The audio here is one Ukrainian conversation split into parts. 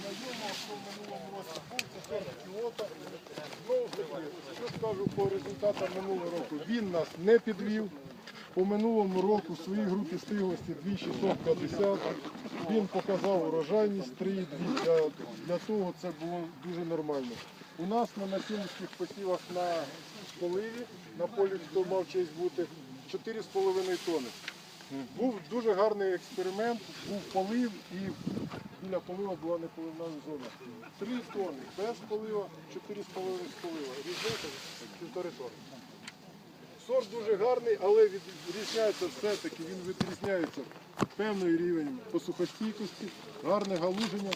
знайомо, що в минулому році був, це Кіота. Знову таки, що скажу по результатам минулого року. Він нас не підвів. По минулому року в своїй групі стиглості 2650. Він показав урожайність 3,2. Для, для того це було дуже нормально. У нас на насінницьких посівах на поливі, на полі, хто мав честь бути, 4,5 тонни. Був дуже гарний експеримент, був полив і біля полива була неполивна зона. Три тонни без полива, 4,5 з полива. Різниця півтори тонни. Сорт дуже гарний, але відрізняється все-таки, він відрізняється певний рівень посухостійкості, гарне галуження.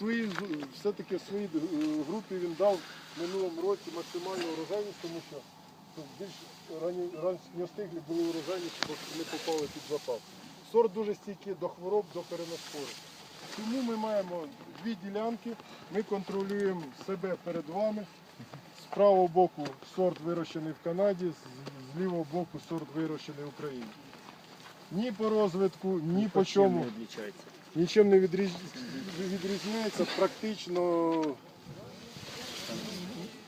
З- все-таки в своїй е, групі він дав в минулому році максимальну урожайність, тому що більш рані, ранньостиглі були урожайніші, бо не попали під запал. Сорт дуже стійкий до хвороб, до переноспору. Тому ми маємо дві ділянки, ми контролюємо себе перед вами. З правого боку сорт вирощений в Канаді, з- лівого боку сорт вирощений в Україні. Ні по розвитку, ні по чому. Нічим не відріз- відрізняється. Практично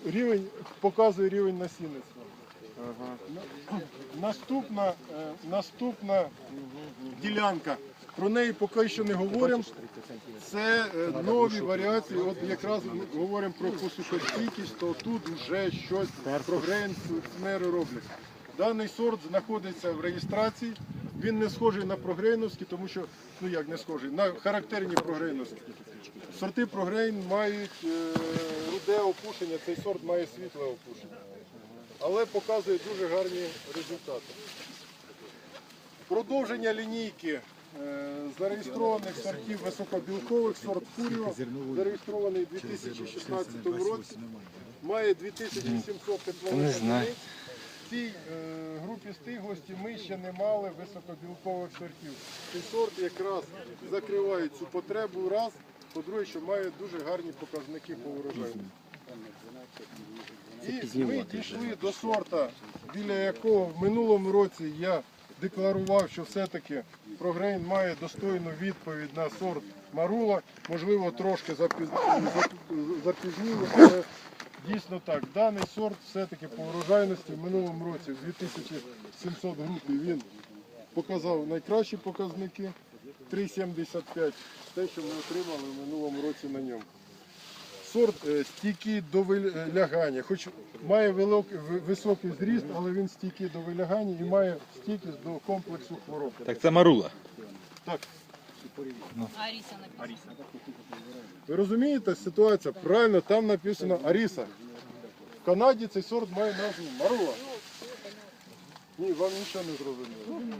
рівень, показує рівень насінництва. Наступна, е, наступна ділянка. Про неї поки що не говоримо. Це е, нові варіації. От якраз говоримо про посухостійкість, то тут вже щось прогрейнери роблять. Даний сорт знаходиться в реєстрації. Він не схожий на прогрейновський, тому що, ну як не схожий, на характерні прогрейновські. Сорти прогрейн мають е, руде опушення, цей сорт має світле опушення. Але показує дуже гарні результати. Продовження лінійки зареєстрованих сортів високобілкових, сорт Фуріо, зареєстрований у 2016 році, має 2700 теплових одиниць. В цій е, групі стиглості ми ще не мали високобілкових сортів. Цей сорт якраз закриває цю потребу раз, по-друге, що має дуже гарні показники по урожайності. І ми дійшли до сорта, біля якого в минулому році я декларував, що все-таки Прогрейн має достойну відповідь на сорт Марула. Можливо, трошки запіз- запізніло, але дійсно так. Даний сорт все-таки по урожайності в минулому році, в 2700 групі, він показав найкращі показники. 3,75 те, що ми отримали в минулому році на ньому. Сорт е, стійкий до вилягання, хоч має високий зріст, але він стійкий до вилягання і має стійкість до комплексу хвороб. Так це Марула. Так, Аріса написано. ви розумієте ситуація? Правильно, там написано Аріса. В Канаді цей сорт має назву Марула. Ні, вам нічого не зрозуміло.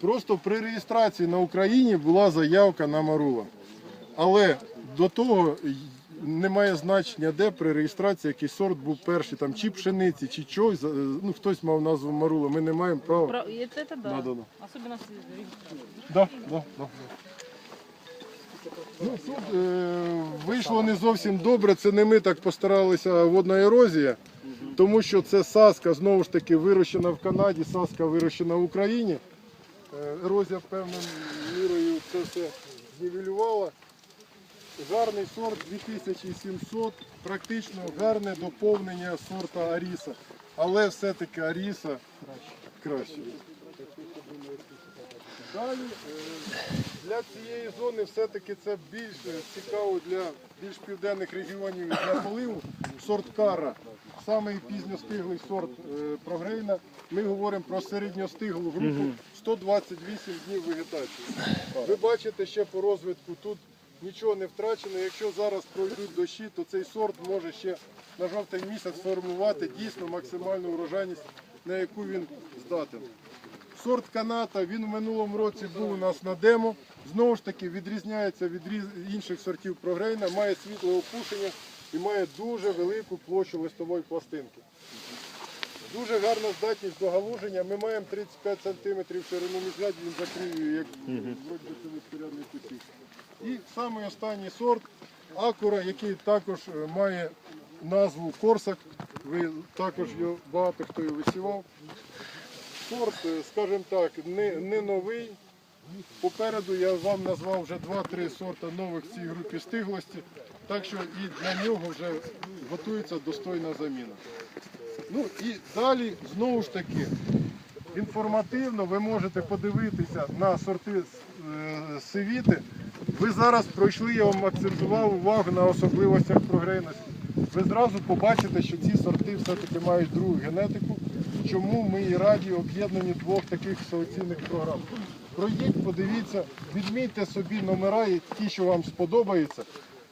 Просто при реєстрації на Україні була заявка на Марула. Але до того немає значення, де при реєстрації який сорт був перший, там чи пшениці, чи чогось. Ну, хтось мав назву Марула. Ми не маємо права. Про... и Это, это да. Да, да, да. Особенно Да, да, да. Ну, тут, е, вийшло не зовсім добре. Це не ми так постаралися, водна ерозія, тому що це саска знову ж таки вирощена в Канаді, саска вирощена в Україні. Е, ерозія певною мірою це все знівелювала. Гарний сорт 2700, практично гарне доповнення сорта Аріса. Але все-таки Аріса краще. Далі е, для цієї зони все-таки це більш цікаво для більш південних регіонів для поливу. Сорт кара. Самий пізньостиглий сорт е, прогрейна. Ми говоримо про середньостиглу групу 128 днів вегетації. Ви бачите ще по розвитку тут нічого не втрачено. Якщо зараз пройдуть дощі, то цей сорт може ще на жовтий місяць формувати дійсно максимальну урожайність, на яку він здатен. Сорт каната, він в минулому році був у нас на демо. Знову ж таки відрізняється від інших сортів прогрейна, має світле опушення і має дуже велику площу листової пластинки. Дуже гарна здатність до галуження. Ми маємо 35 см ширину міжрядь, він закриє, як вроді це безпорядний посів. І самий останній сорт акура, який також е, має назву Корсак. Ви також його багато хто його висівав. Сорт, е, скажімо так, не, не новий, Попереду я вам назвав вже 2-3 сорта нових в цій групі стиглості, так що і для нього вже готується достойна заміна. Ну і далі знову ж таки інформативно ви можете подивитися на сорти е, сивіти. Ви зараз пройшли, я вам акцентував увагу на особливостях прогрейності. Ви зразу побачите, що ці сорти все-таки мають другу генетику. Чому ми і раді об'єднані двох таких соціальних програм. Пройдіть, подивіться, відмітьте собі номера, і ті, що вам сподобаються.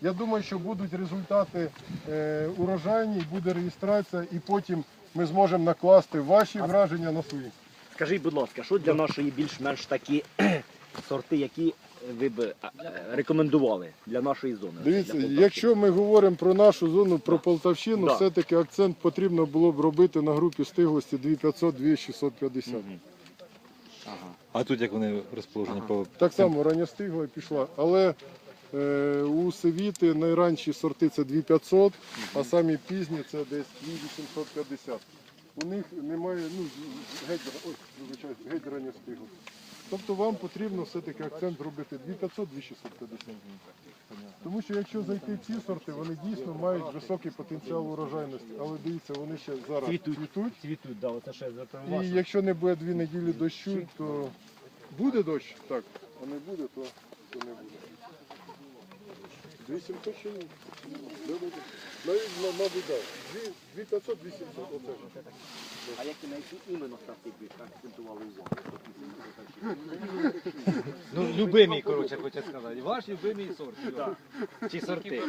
Я думаю, що будуть результати е, урожайні, буде реєстрація, і потім ми зможемо накласти ваші враження на свої. Скажіть, будь ласка, що для нашої більш-менш такі сорти, які ви б рекомендували для нашої зони? Дивіться, Для якщо ми говоримо про нашу зону, про Полтавщину, Да. все-таки акцент потрібно було б робити на групі стиглості 2500-2650. А тут як вони розположені по Так само рання стигла пішла, але е, у Севіти найранші сорти це 2500, а самі пізні це десь 2850. У них немає, ну, з- геть, ой, вибачайте, геть рання стигло. Тобто вам потрібно все-таки акцент робити 2500-2650. Тому що якщо зайти в ці сорти, вони дійсно мають високий потенціал урожайності. Але дивіться, вони ще зараз Цвітуть. цвітуть. Цвітуть, да, оце ще І якщо не буде дві неділі дощу, то буде дощ, так, а не буде, то, то не буде. 800 чи. Навіть, мабуть, так. 2500, 800, оце. А які на які іменно б акцентували увагу? ну любимий, коротше, хочу сказати. Ваш любимий сорт. Чи сорти.